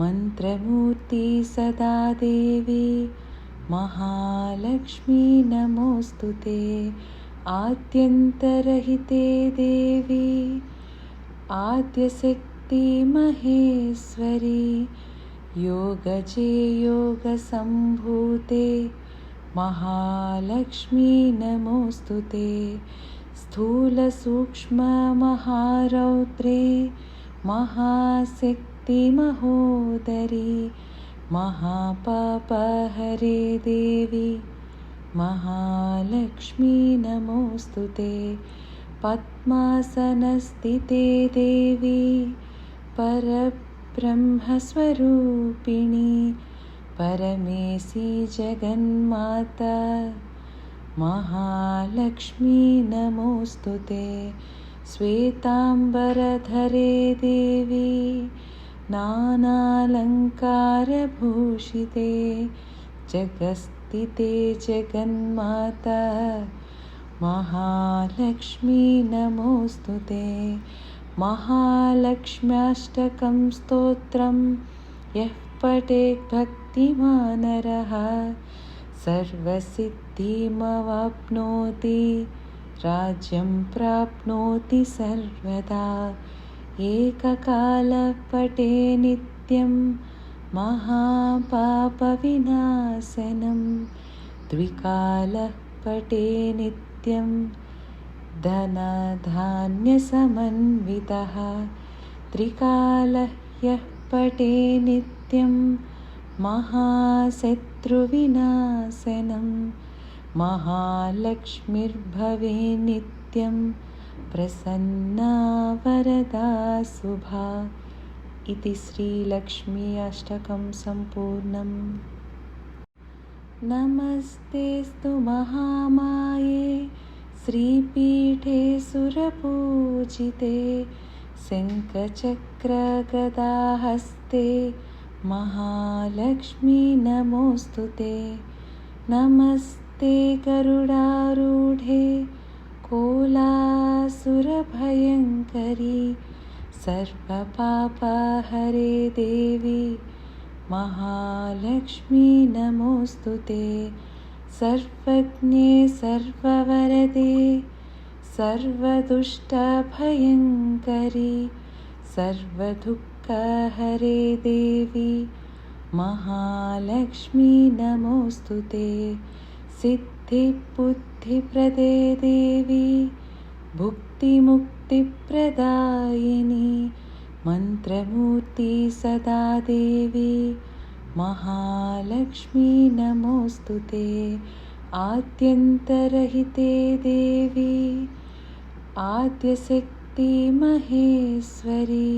मन्त्रमूर्ति सदा देवी महालक्ष्मी नमोऽस्तु ते आद्यन्तरहिते देवी आद्यशक्ति महेश्वरी योगजे योगसम्भूते महालक्ष्मी नमोऽस्तु ते स्थूलसूक्ष्ममहारौद्रे महाशक्ति महोदरी महापापहरे देवी महालक्ष्मी नमोऽस्तु ते पद्मासनस्थिते देवी परब्रह्मस्वरूपिणी परमेशी जगन्माता महालक्ष्मी नमोऽस्तु ते श्वेताम्बरधरे देवी नानालङ्कारभूषिते जगस्थिते जगन्माता महालक्ष्मी नमोऽस्तु ते। महालक्ष्म्याष्टकं स्तोत्रं यः पठेत् भक्तिमानरः। सर्वसिद्धिमवाप्नोति राज्यं प्राप्नोति सर्वदा एककालपटे नित्यं महापापविनाशनं द्विकालः पटे नित्यं धनधान्यसमन्वितः त्रिकालः यः पटे नित्यं महाशत्रुविनाशनं महालक्ष्मीर्भवे नित्यं प्रसन्ना वरदा शुभा इति श्रीलक्ष्मी अष्टकं सम्पूर्णम्। नमस्तेस्तु महामाये श्रीपीठे सुरपूजिते शङ्खचक्रगदाहस्ते महालक्ष्मी नमोऽस्तु ते। नमस्ते गरुडारूढे कोलासुरभयङ्करी सर्वपापहरे देवी महालक्ष्मी नमोऽस्तु ते। सर्वज्ञे सर्ववरदे सर्वदुष्टभयङ्करी सर्वदुःखहरे देवी महालक्ष्मी नमोऽस्तु ते सिद्धिबुद्धिप्रदे देवी भुक्तिमुक्तिप्रदायिनी मन्त्रमूर्ति सदा देवी महालक्ष्मी नमोऽस्तु ते आद्यन्तरहिते देवी आद्यशक्ति महेश्वरी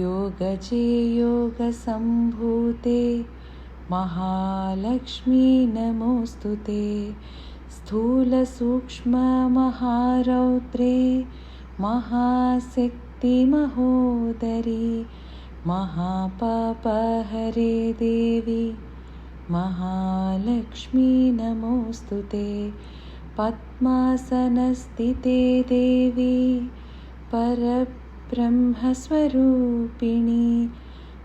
योगजे योगसम्भूते महालक्ष्मी नमोऽस्तु ते। स्थूलसूक्ष्ममहारौद्रे महाशक्तिमहोदरी महापापहरे देवी महालक्ष्मी नमोऽस्तु ते। पद्मासनस्थिते देवी परब्रह्मस्वरूपिणी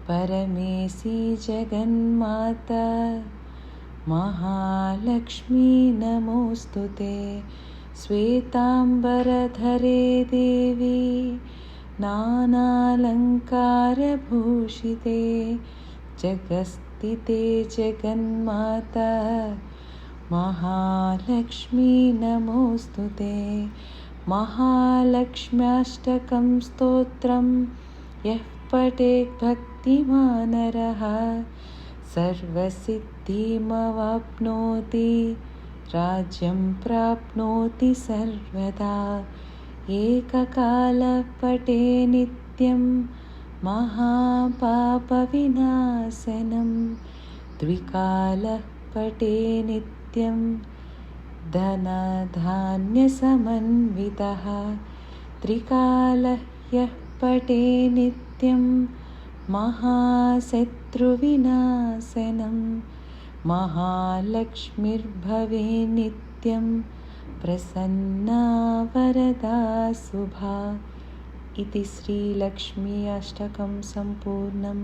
परमेशी जगन्माता महालक्ष्मी नमोऽस्तु ते। श्वेताम्बरधरे देवी नानालङ्कारभूषिते। जगस्थिते जगन्माता महालक्ष्मी नमोऽस्तु ते। महालक्ष्म्याष्टकं स्तोत्रं यः पठेत् भक्तिमानरः सर्वसिद्धिमवाप्नोति राज्यं प्राप्नोति सर्वदा। एककालः पटे नित्यं महापापविनाशनं द्विकालः पटे नित्यं धनधान्यसमन्वितः। त्रिकालः यः पटे नित्यं महाशत्रुविनाशनं महालक्ष्मीर्भवे नित्यं प्रसन्ना वरदा शुभा इति श्रीलक्ष्मी अष्टकं सम्पूर्णम्